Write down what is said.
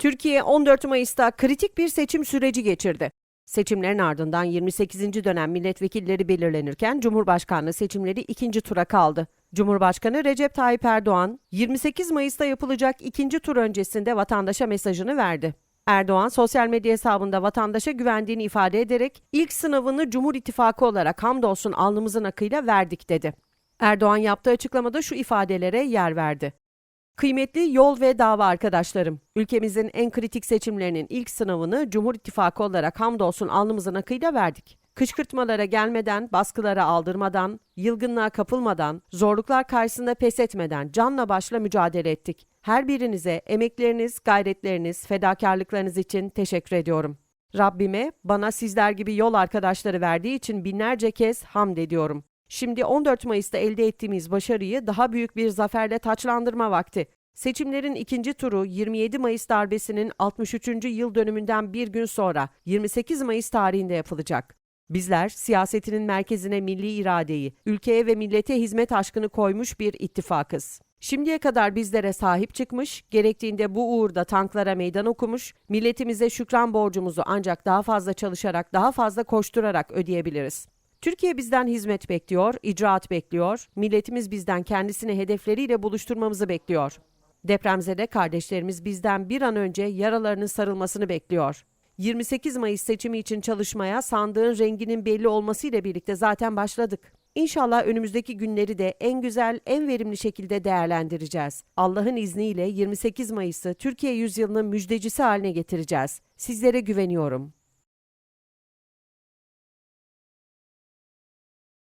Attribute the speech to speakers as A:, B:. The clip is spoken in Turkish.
A: Türkiye 14 Mayıs'ta kritik bir seçim süreci geçirdi. Seçimlerin ardından 28. dönem milletvekilleri belirlenirken Cumhurbaşkanlığı seçimleri ikinci tura kaldı. Cumhurbaşkanı Recep Tayyip Erdoğan 28 Mayıs'ta yapılacak ikinci tur öncesinde vatandaşa mesajını verdi. Erdoğan sosyal medya hesabında vatandaşa güvendiğini ifade ederek ilk sınavını Cumhur İttifakı olarak hamdolsun alnımızın akıyla verdik dedi. Erdoğan yaptığı açıklamada şu ifadelere yer verdi. Kıymetli yol ve dava arkadaşlarım, ülkemizin en kritik seçimlerinin ilk sınavını Cumhur İttifakı olarak hamdolsun alnımızın akıyla verdik. Kışkırtmalara gelmeden, baskılara aldırmadan, yılgınlığa kapılmadan, zorluklar karşısında pes etmeden canla başla mücadele ettik. Her birinize emekleriniz, gayretleriniz, fedakarlıklarınız için teşekkür ediyorum. Rabbime bana sizler gibi yol arkadaşları verdiği için binlerce kez hamd ediyorum. Şimdi 14 Mayıs'ta elde ettiğimiz başarıyı daha büyük bir zaferle taçlandırma vakti. Seçimlerin ikinci turu 27 Mayıs darbesinin 63. yıl dönümünden bir gün sonra 28 Mayıs tarihinde yapılacak. Bizler siyasetinin merkezine milli iradeyi, ülkeye ve millete hizmet aşkını koymuş bir ittifakız. Şimdiye kadar bizlere sahip çıkmış, gerektiğinde bu uğurda tanklara meydan okumuş, milletimize şükran borcumuzu ancak daha fazla çalışarak, daha fazla koşturarak ödeyebiliriz. Türkiye bizden hizmet bekliyor, icraat bekliyor, milletimiz bizden kendisini hedefleriyle buluşturmamızı bekliyor. Depremzede kardeşlerimiz bizden bir an önce yaralarının sarılmasını bekliyor. 28 Mayıs seçimi için çalışmaya sandığın renginin belli olmasıyla birlikte zaten başladık. İnşallah önümüzdeki günleri de en güzel, en verimli şekilde değerlendireceğiz. Allah'ın izniyle 28 Mayıs'ı Türkiye yüzyılının müjdecisi haline getireceğiz. Sizlere güveniyorum.